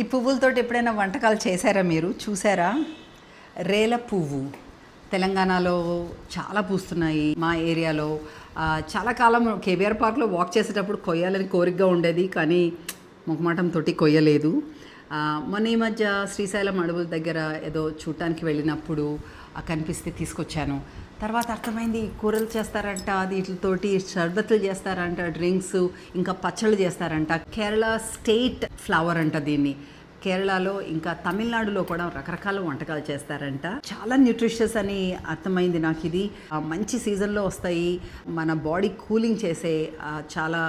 ఈ పువ్వులతోటి ఎప్పుడైనా వంటకాలు చేశారా మీరు? చూసారా రేల పువ్వు. తెలంగాణలో చాలా పూస్తున్నాయి. మా ఏరియాలో చాలా కాలం కేబీఆర్ పార్క్లో వాక్ చేసేటప్పుడు కొయ్యాలని కోరికగా ఉండేది కానీ మొహమాటంతో కొయ్యలేదు. మొన్న ఈ మధ్య శ్రీశైలం అడవుల దగ్గర ఏదో చూడటానికి వెళ్ళినప్పుడు కనిపిస్తే తీసుకొచ్చాను. తర్వాత అర్థమైంది కూరలు చేస్తారంట వీటితోటి షర్బత్లు చేస్తారంట డ్రింక్స్ ఇంకా పచ్చళ్ళు చేస్తారంట. కేరళ స్టేట్ ఫ్లవర్ అంట దీన్ని. కేరళలో ఇంకా తమిళనాడులో కూడా రకరకాల వంటకాలు చేస్తారంట. చాలా న్యూట్రిషియస్ అని అర్థమైంది నాకు ఇది. మంచి సీజన్లో వస్తాయి. మన బాడీ కూలింగ్ చేసే చాలా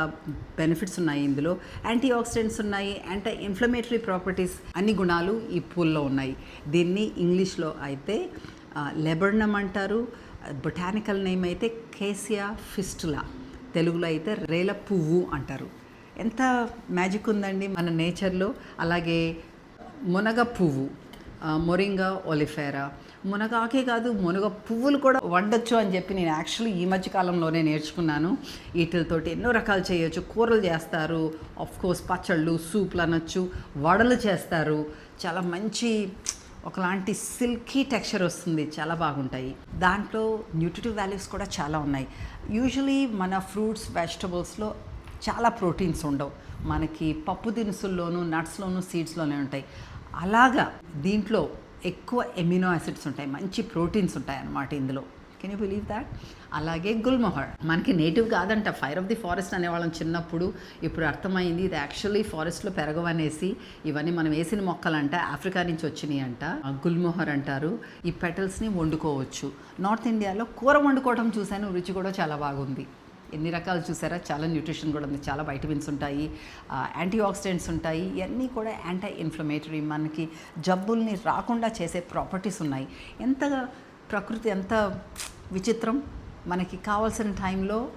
బెనిఫిట్స్ ఉన్నాయి ఇందులో. యాంటీ ఆక్సిడెంట్స్ ఉన్నాయి యాంటీ ఇన్ఫ్లమేటరీ ప్రాపర్టీస్ అన్ని గుణాలు ఈ పూల్లో ఉన్నాయి. దీన్ని ఇంగ్లీష్లో అయితే లెబర్నం అంటారు. బొటానికల్ నేమ్ అయితే కేసియా ఫిస్టులా. తెలుగులో అయితే రేల పువ్వు అంటారు. ఎంత మ్యాజిక్ ఉందండి మన నేచర్లో. అలాగే మునగ పువ్వు మొరింగ మొరింగా ఒలిఫేరా. మునగాకే కాదు మునగ పువ్వులు కూడా వండొచ్చు అని చెప్పి నేను యాక్చువల్లీ ఈ మధ్య కాలంలోనే నేర్చుకున్నాను. వీటితోటి ఎన్నో రకాలు చేయొచ్చు. కూరలు చేస్తారు. ఆఫ్ కోర్స్ పచ్చళ్ళు సూప్లు అనొచ్చు. వడలు చేస్తారు. చాలా మంచి ఒకలాంటి సిల్కీ టెక్స్చర్ వస్తుంది చాలా బాగుంటాయి. దాంట్లో న్యూట్రిటివ్ వాల్యూస్ కూడా చాలా ఉన్నాయి. యూజువలీ మన ఫ్రూట్స్ వెజిటబుల్స్లో చాలా ప్రోటీన్స్ ఉండవు. మనకి పప్పు దినుసుల్లోనూ నట్స్లోనూ సీడ్స్లోనే ఉంటాయి. అలాగా దీంట్లో ఎక్కువ ఎమినో యాసిడ్స్ ఉంటాయి మంచి ప్రోటీన్స్ ఉంటాయి అన్నమాట ఇందులో. కెన్ యూ బిలీవ్ దాట్ అలాగే గుల్మొహర్. మనకి నేటివ్ కాదంట ఫైర్ ఆఫ్ ది ఫారెస్ట్ అనేవాళ్ళం చిన్నప్పుడు. ఇప్పుడు అర్థమైంది ఇది యాక్చువల్లీ ఫారెస్ట్లో పెరగవనేసి ఇవన్నీ మనం వేసిన మొక్కలంట ఆఫ్రికా నుంచి వచ్చినాయి అంట గుల్మొహర్ అంటారు. ఈ పెటల్స్ని వండుకోవచ్చు. నార్త్ ఇండియాలో కూర వండుకోవడం చూశాను రుచి కూడా చాలా బాగుంది. ఎన్ని రకాలు చూసారా? చాలా న్యూట్రిషన్ కూడా ఉంది. చాలా వైటమిన్స్ ఉంటాయి. యాంటీ ఆక్సిడెంట్స్ ఉంటాయి. ఇవన్నీ కూడా యాంటీ ఇన్ఫ్లమేటరీ మనకి జబ్బుల్ని రాకుండా చేసే ప్రాపర్టీస్ ఉన్నాయి. ఎంతగా ప్రకృతి ఎంత విచిత్రం. మనకి కావాల్సిన టైంలో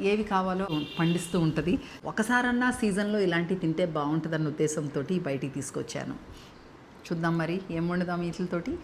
ఏవి కావాలో పండిస్తూ ఉంటుంది. ఒకసారన్నా సీజన్లో ఇలాంటివి తింటే బాగుంటుందన్న ఉద్దేశంతో బయటికి తీసుకొచ్చాను. చూద్దాం మరి ఏం వండుదాం వీటితోటి?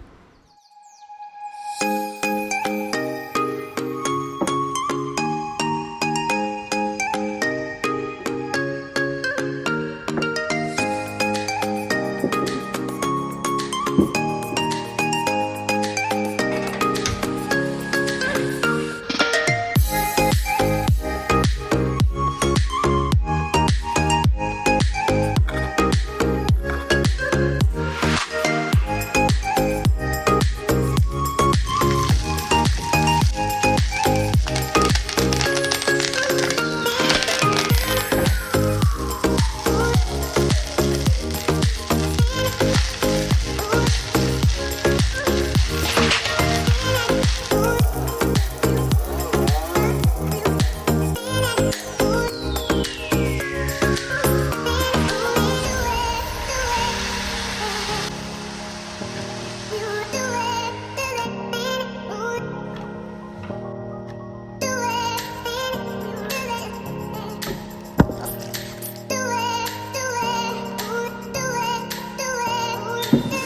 Yeah.